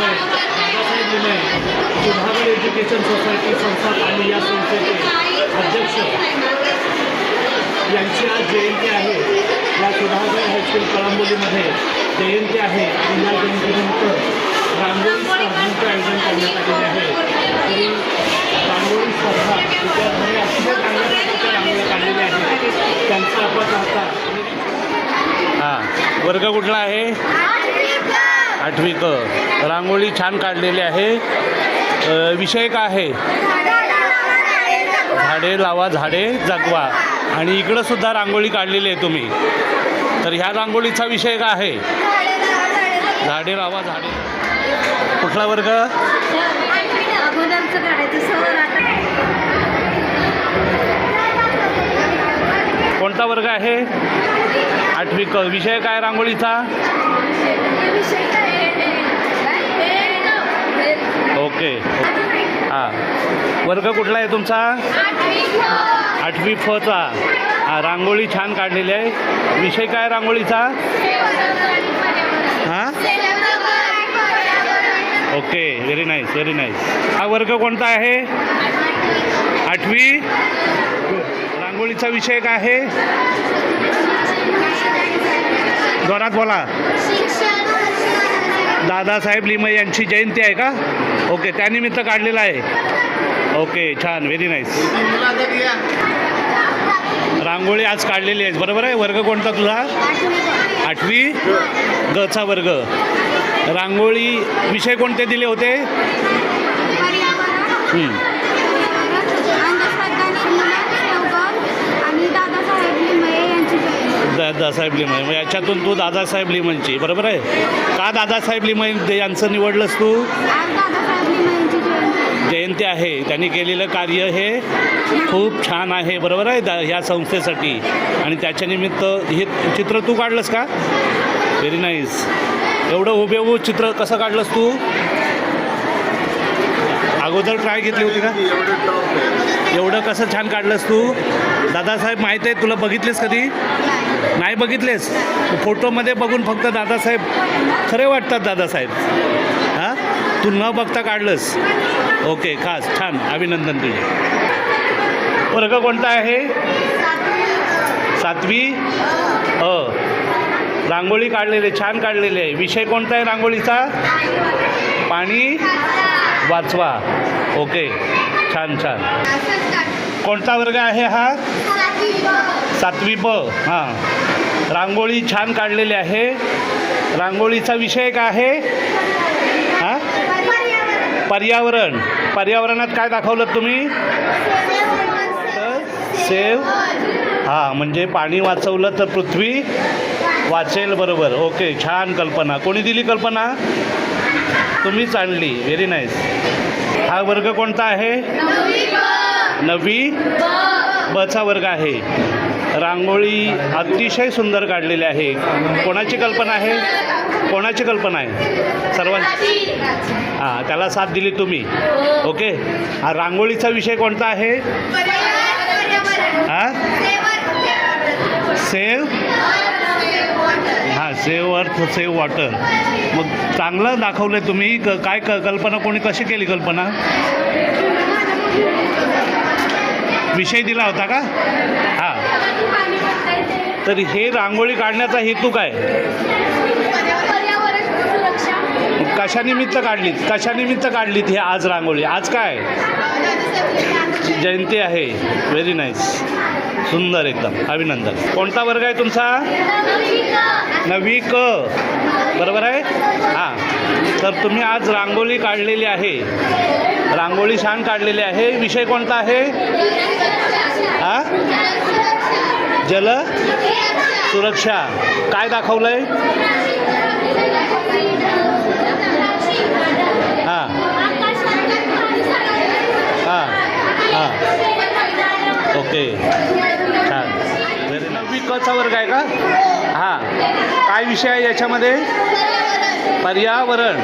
Limaye Dadasaheb Limaye Sudhagad education society संस्था आणि या संस्थेचे अध्यक्ष यांची आज जयंती आहे या सुधागड हायस्कूल कळंबोलीमध्ये जयंती आहे आणि या जयंतीनंतर रांगोळी स्पर्धांचं आयोजन करण्यात आलेले आहे तरी रांगोळी स्पर्धा विद्यार्थ्यांनी अतिशय चांगल्या प्रकारच्या रांगोळ्या काढलेल्या आहेत त्यांचा आपण आता हां. वर्ग कुठला आहे? आठवी रांगोळी छान काढलेली आहे. विषय काय आहे? झाडे लावा झाडे जगवा. आणि इकडं सुद्धा रांगोळी काढलेली आहे तुम्ही. तर ह्या रांगोळीचा विषय काय आहे? झाडे लावा झाडे कुठला वर्ग? कोणता वर्ग आहे. आठवी क विषय काय रांगोळीचा? ओके. हां. वर्ग कुठला आहे तुमचा? आठवी फचा हा रांगोळी छान काढलेली आहे. विषय काय रांगोळीचा? हां? Okay very nice very nice हा वर्ग कोणता आहे? आठवी? रांगोळीचा विषय काय आहे. जोरात बोला. दादासाहेब लिमय यांची जयंती आहे का? ओके त्यानिमित्त काढलेला आहे. ओके छान व्हेरी नाईस रांगोळी आज काढलेली आहे. बरोबर आहे? वर्ग कोणता तुझा? आठवी? गचा वर्ग. रांगोळी विषय कोणते दिले होते हं. आणि दादासाहेब लिमये यांची जयंती. दादासाहेब लिमय. मग याच्यातून तू दादासाहेब लिमयची बरोबर आहे? का दादासाहेब लिमय यांचं निवडलंस तू? जयंती आहे. त्यांनी केलेलं कार्य हे खूप छान आहे बरोबर आहे दा ह्या संस्थेसाठी. आणि त्याच्या निमित्त हे चित्र तू काढलंस का? व्हेरी नाईस एवढं हुबेहूब चित्र कसं काढलंस तू? अगोदर ट्राय घेतली होती का? एवढं कसं छान काढलंस तू? दादासाहेब माहीत आहे तुला बघितलेस कधी? नाही बघितलेस? फोटोमध्ये बघून फक्त दादासाहेब खरे वाटतात दादासाहेब. हां? तू न बघता काढलंस. ओके खास छान अभिनंदन तुझे. वर्ग कोणता आहे? सातवी? अ. रांगोळी काढलेली छान काढलेली आहे. विषय कोणता आहे रांगोळीचा? पाणी? वाचवा. ओके छान छान. कोणता वर्ग आहे हा? सातवी ब. हां. रांगोळी छान काढलेली आहे. रांगोळीचा विषय काय आहे. हां? पर्यावरण. पर्यावरणात काय दाखवलं तुम्ही? सेव. हां म्हणजे पाणी वाचवलं तर पृथ्वी वाचेल बरोबर. ओके छान कल्पना. कोणी दिली कल्पना? तुम्हीच आणली. व्हेरी नाईस हा वर्ग कोणता आहे? नववी बचा वर्ग आहे. रांगोळी अतिशय सुंदर काढलेली आहे. कोणाची कल्पना आहे? कोणाची कल्पना आहे? सर्वांची हां त्याला साथ दिली तुम्ही. ओके. हा रांगोळीचा विषय कोणता आहे? हां? सेव हां सेव अर्थ सेव वॉटर मग चांगलं दाखवलं आहे तुम्ही. क काय क कल्पना कोणी कशी केली कल्पना? विषय दिला होता का? हां. तर हे रांगोळी काढण्याचा हेतू काय? कशानिमित्त काढलीत? कशानिमित्त काढलीत हे आज रांगोळी? आज काय? जयंती आहे. व्हेरी नाईस सुंदर एकदम. अभिनंदन. कोणता वर्ग आहे तुमचा? नवी क बरोबर आहे? हां. तर तुम्ही आज रांगोळी काढलेली आहे. रांगोळी छान काढलेली आहे. विषय कोणता आहे? हां? जल सुरक्षा. काय दाखवलं आहे हां हां हां ओके छान व्हेरी नववी वर्ग आहे का? हां. काय विषय आहे याच्यामध्ये? पर्यावरण.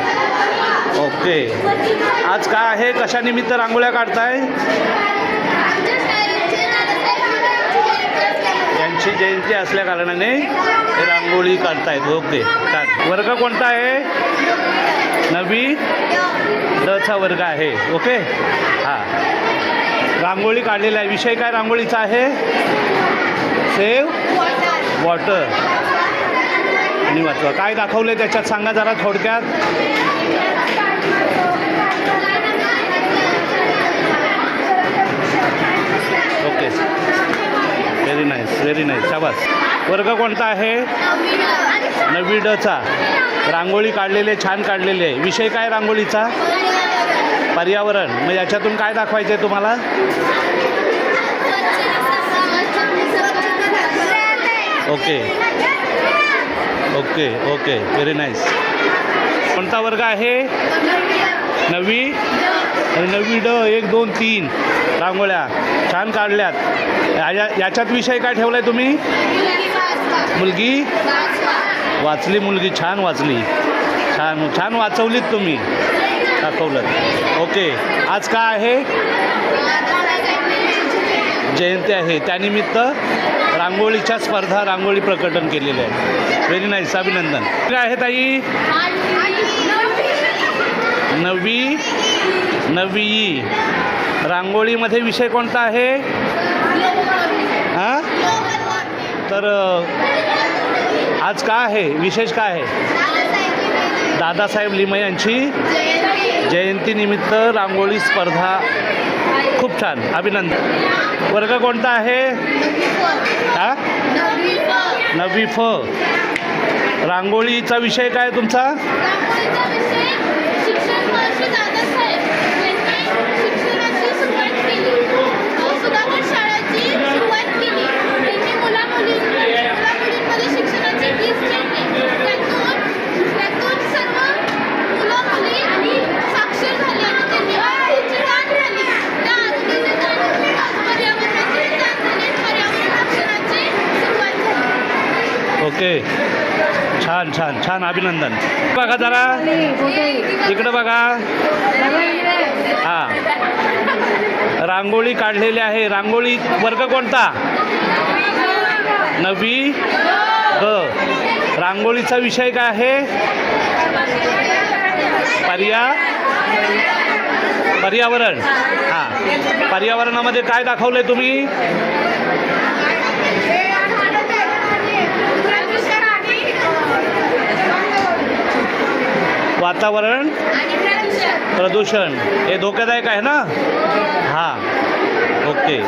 ओके. आज काय आहे? कशानिमित्त रांगोळ्या काढताय? यांची जयंती असल्या कारणाने रांगोळी काढतायत. ओके. चाल वर्ग कोणता आहे? नवी डचा वर्ग आहे. ओके? हां. रांगोळी काढलेला आहे. विषय काय रांगोळीचा आहे? सेव? वॉटर आणि वाचवा. काय दाखवले त्याच्यात? सांगा जरा थोडक्यात. Okay very nice very nice शाबास. वर्ग कोणता आहे? नवी डचा रांगोळी काढलेले छान काढलेले आहे. विषय काय रांगोळीचा? पर्यावरण. मग याच्यातून काय दाखवायचं आहे तुम्हाला? Okay. Okay okay. Very nice कोणता वर्ग आहे? नववी आणि नववी ड एक दोन तीन. रांगोळ्या. छान काढल्यात. या याच्यात विषय काय ठेवला आहे तुम्ही? मुलगी? वाचली मुलगी. छान वाचली. छान छान वाचवलीत तुम्ही. दाखवलं. ओके. आज काय आहे? जयंती आहे. त्यानिमित्त रांगोळीच्या स्पर्धा रांगोळी प्रकटन केलेले आहे. व्हेरी नाईस अभिनंदन. काय आहे ताई? नववी नववी रांगोळीमध्ये विषय कोणता आहे? हां? तर आज का आहे? विशेष काय आहे? दादासाहेब लिमय यांची जयंतीनिमित्त रांगोळी स्पर्धा खूप छान. अभिनंदन. वर्ग कोणता आहे? हा? नवी फ. रांगोळीचा विषय काय तुमचा? छान अभिनंदन. बघा जरा. इकडं बघा. हां. रांगोळी काढलेली आहे. रांगोळी वर्ग कोणता? नवी ग. रांगोळीचा विषय काय आहे? पर्या. पर्यावरण. हां. पर्यावरणामध्ये काय दाखवलं आहे तुम्ही? वातावरण प्रदूषण. हे धोकादायक आहे ना? हां. ओके.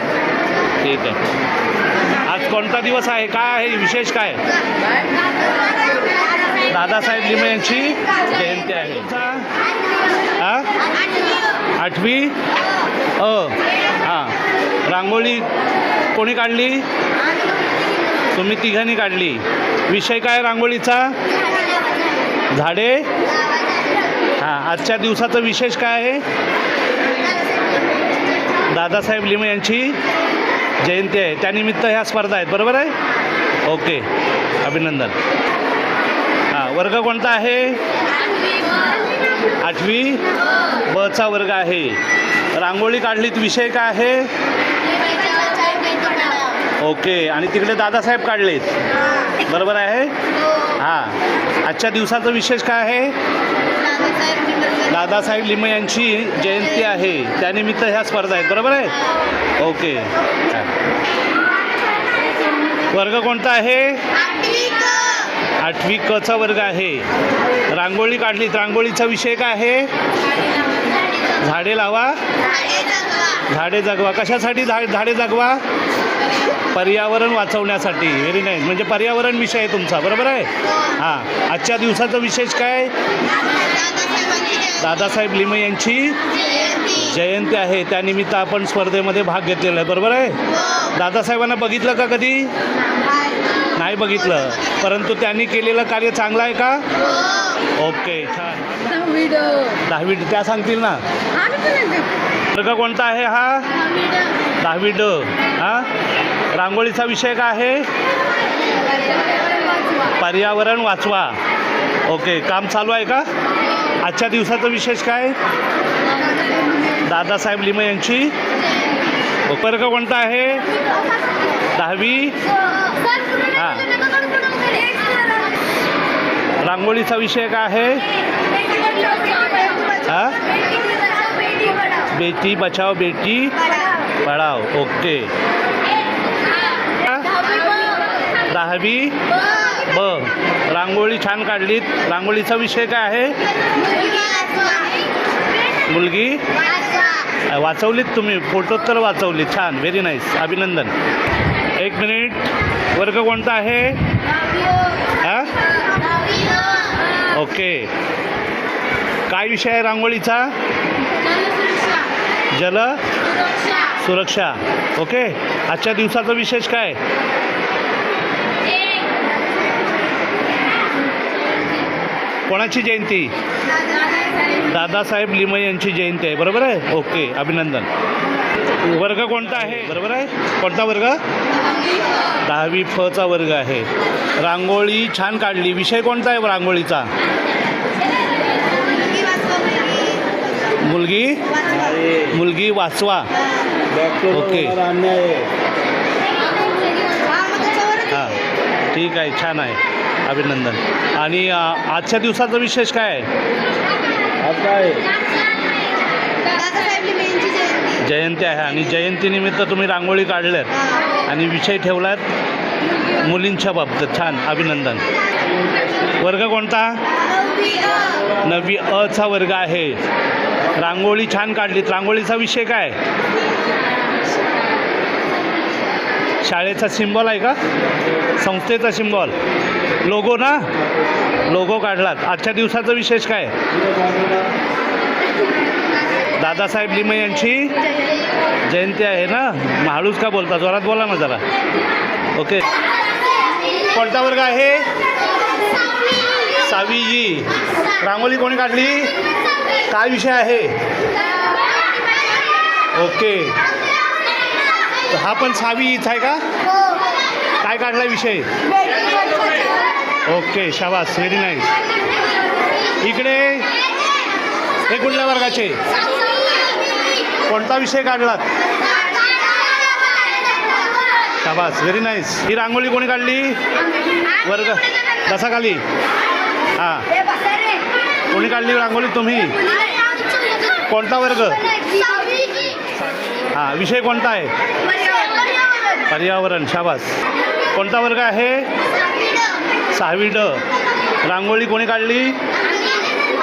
ठीक आहे. आज कोणता दिवस आहे? काय आहे? विशेष काय? दादासाहेब लिमे यांची जयंती आहे. हां? आठवी? अ. हां. रांगोळी कोणी काढली? तुम्ही तिघांनी काढली. विषय काय रांगोळीचा? झाडे? हां आजच्या दिवसाचा विशेष काय आहे? दादासाहेब लिमे यांची जयंती आहे. त्यानिमित्त ह्या स्पर्धा आहेत. बरोबर आहे? ओके. अभिनंदन. हां वर्ग कोणता आहे? आठवी. बचा वर्ग आहे. रांगोळी काढलीत विषय काय आहे? ओके आणि तिकडे दादासाहेब काढलेत. बरोबर आहे? हां. आजच्या दिवसाचा विशेष काय आहे? दादासाहेब लिमे यांची जयंती आहे. त्यानिमित्त ह्या स्पर्धा आहेत. बरोबर आहे? ओके. वर्ग कोणता आहे? आठवी कचा वर्ग आहे. रांगोळी काढलीत रांगोळीचा विषय काय आहे? झाडे लावा. झाडे जगवा. कशासाठी झाडे जगवा? पर्यावरण वाचवण्यासाठी. व्हेरी नाईस म्हणजे पर्यावरण विषय आहे तुमचा. बरोबर आहे? हां. आजच्या दिवसाचा विशेष काय? दादासाहेब लिमे यांची जयंती आहे. त्यानिमित्त आपण स्पर्धेमध्ये भाग घेतलेला आहे. बरोबर आहे? दादासाहेबांना बघितलं का कधी? नाही बघितलं. परंतु त्यांनी केलेलं कार्य चांगलं आहे का? ओके छान. दहावी त्या सांगतील ना. वर्ग कोणता आहे हा? दहावी ड हा? रांगोळीचा विषय काय आहे? पर्यावरण वाचवा. ओके काम चालू आहे का? आजच्या दिवसाचं विशेष काय? दादासाहेब लिमे यांची. वर्ग कोणता आहे? दहावी. रांगोळीचा विषय काय आहे? बेटी बचाव बेटी। पढाव ओके। दहावी? ब. रांगोळी छान काढलीत. रांगोळीचा विषय काय आहे? मुलगी? वाचवलीत तुम्ही. फोटोत तर वाचवली छान. व्हेरी नाईस अभिनंदन. एक मिनिट. वर्ग कोणता आहे? ओके. काय विषय आहे रांगोळीचा? जल सुरक्षा. ओके? आजच्या दिवसाचा विशेष काय? कोणाची जयंती? दादासाहेब लिमय यांची जयंती आहे. बरोबर आहे? ओके अभिनंदन. वर्ग कोणता आहे? बरोबर आहे? कोणता वर्ग? दहावी फचा वर्ग आहे. रांगोळी छान काढली. विषय कोणता आहे रांगोळीचा? मुलगी? मुलगी वाचवा. ओके हां ठीक आहे छान आहे. अभिनंदन. आणि आजच्या दिवसाचा विशेष काय आहे? जयंती आहे. आणि जयंतीनिमित्त तुम्ही रांगोळी काढल्यात आणि विषय ठेवलात मुलींच्या बाबतीत. छान अभिनंदन. वर्ग कोणता? नववी अचा वर्ग आहे. रांगोळी छान काढलीत. रांगोळीचा विषय काय? शाळेचा सिम्बॉल आहे का? संस्थेचा सिम्बॉल लोगो ना? लोगो काढलात. आजच्या दिवसाचा विशेष काय? दादासाहेब लिमे यांची जयंती आहे ना? मग का बोलता? जोरात बोला ना जरा. ओके. कोणता वर्ग आहे? सावीजी रांगोळी कोणी काढली? काय विषय आहे? ओके. हा पण सहावीच आहे का? काय काढला विषय? ओके शाबास व्हेरी नाईस इकडे हे कुठल्या वर्गाचे. कोणता विषय काढलात? शाबास व्हेरी नाईस ही रांगोळी कोणी काढली? वर्ग कसा खाली. हां. कोणी काढली रांगोळी? तुम्ही? कोणता वर्ग? हां विषय कोणता आहे? पर्यावरण. शाबास. कोणता वर्ग आहे? सहावी ड. रांगोळी कोणी काढली?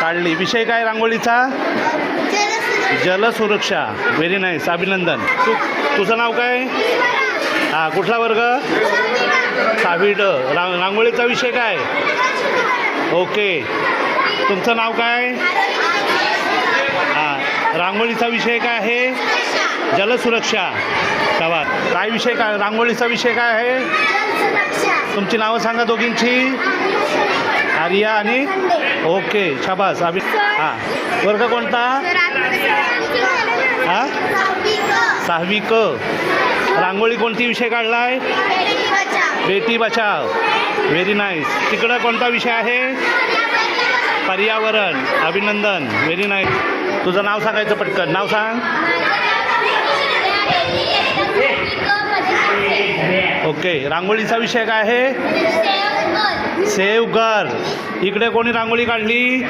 काढली. विषय काय रांगोळीचा? जलसुरक्षा. व्हेरी नाईस अभिनंदन. तू तुझं नाव काय? हां कुठला वर्ग? सहावी ड. रांग रांगोळीचा विषय काय? ओके. तुमचं नाव काय? हां. रांगोळीचा विषय काय आहे? जलसुरक्षा. तेव्हा काय विषय काय? रांगोळीचा विषय काय आहे? तुमची नावं सांगा दोघींची. आर्या आणि ओके शाबास. अभि हां. वर्ग कोणता? हां? सहावी क रांगोळी कोणती विषय काढला आहे बेटी बचाव. व्हेरी नाईस तिकडं कोणता विषय आहे? पर्यावरण. अभिनंदन. व्हेरी नाईस तुझं नाव सांगायचं पटकन. नाव सांग. ओके रांगोळीचा विषय काय आहे? सेव कर इकडे कोणी रांगोळी काढली?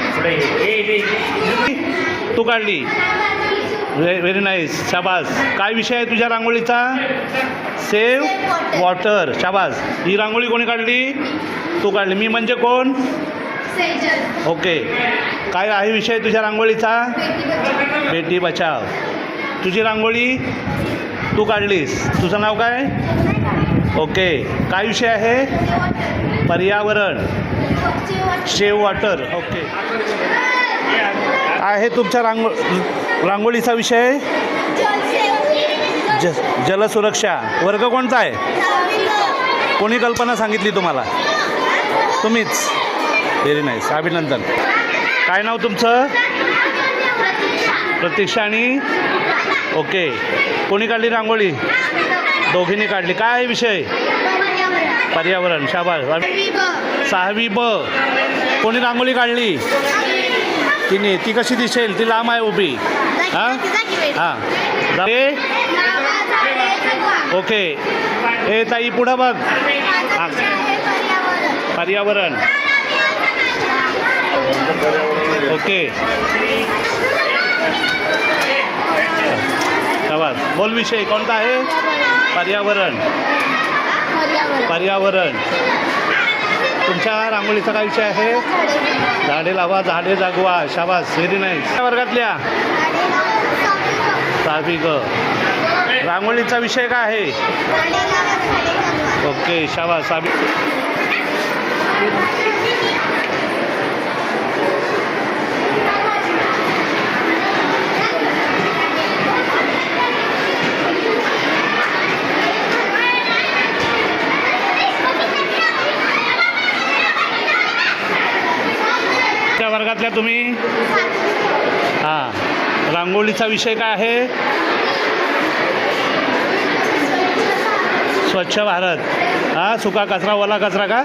तू काढली. व्हेरी नाईस शाबास. काय विषय आहे तुझ्या रांगोळीचा? सेव वॉटर शाबास. ही रांगोळी कोणी काढली? तू काढली. मी म्हणजे कोण? ओके काय आहे विषय तुझ्या रांगोळीचा? बेटी बचाव तुझी रांगोळी तू काढलीस. तुझं नाव काय? ओके काय विषय आहे? पर्यावरण. शेव वॉटर ओके आहे तुमच्या रांगो रांगोळीचा विषय? ज जलसुरक्षा. वर्ग कोणता आहे? कोणी कल्पना सांगितली तुम्हाला? तुम्हीच. व्हेरी नाईस अभिनंदन. काय नाव तुमचं? प्रतीक्षा आणि? ओके कोणी काढली रांगोळी? दोघींनी काढली. काय आहे विषय? पर्यावरण. शाबास. सहावी ब. कोणी रांगोळी काढली? तिने. ती कशी दिसेल? ती लांब आहे उभी. हां? हां. ए? ओके. ए ताई पुढं बघ. हां. पर्यावरण. ओके. शाबास बोल विषय कोणता आहे? पर्यावरण. पर्यावरण. तुमच्या रांगोळीचा काय विषय आहे? झाडे लावा झाडे जागवा शाबास व्हेरी नाईस. त्या वर्गातल्या सहावी ग रांगोळीचा विषय काय आहे? ओके शाबास सहावी का तुम्ही? हां. रांगोळीचा विषय काय आहे? स्वच्छ भारत. हां सुका कचरा ओला कचरा का?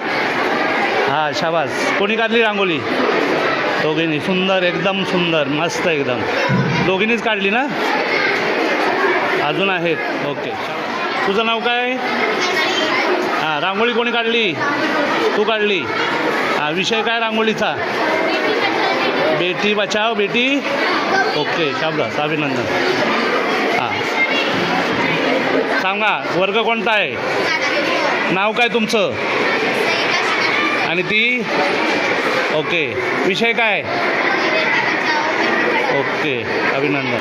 हां शाबास. कोणी काढली रांगोळी? दोघींनी. सुंदर एकदम सुंदर. मस्त एकदम. दोघींनीच काढली ना? अजून आहेत. ओके. तुझं नाव काय? हां रांगोळी कोणी काढली? तू काढली. हा विषय काय रांगोळीचा? बेटी बचाव बेटी। ओके शाबास अभिनंदन. हां. सांगा वर्ग कोणता आहे? नाव काय तुमचं? आणि ती? ओके. विषय काय? ओके अभिनंदन.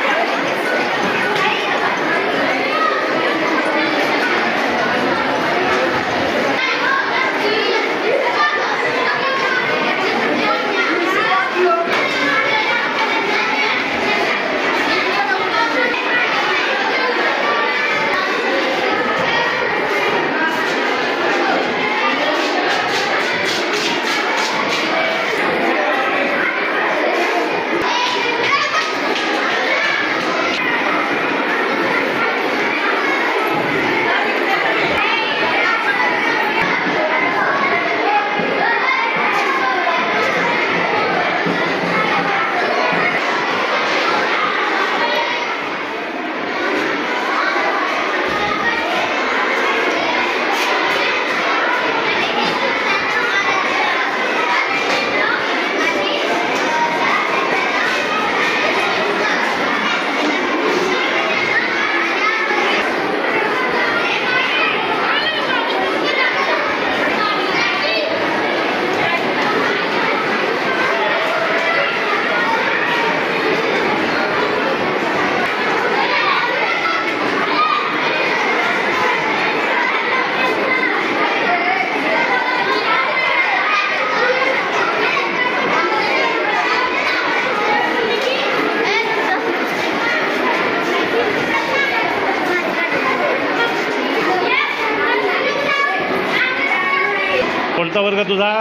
वर्ग तुझा?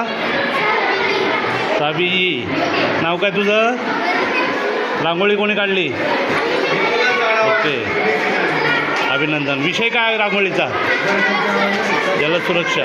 साबीजी नाव काय तुझं? रांगोळी कोणी काढली? ओके. अभिनंदन. विषय काय रांगोळीचा? जलसुरक्षा.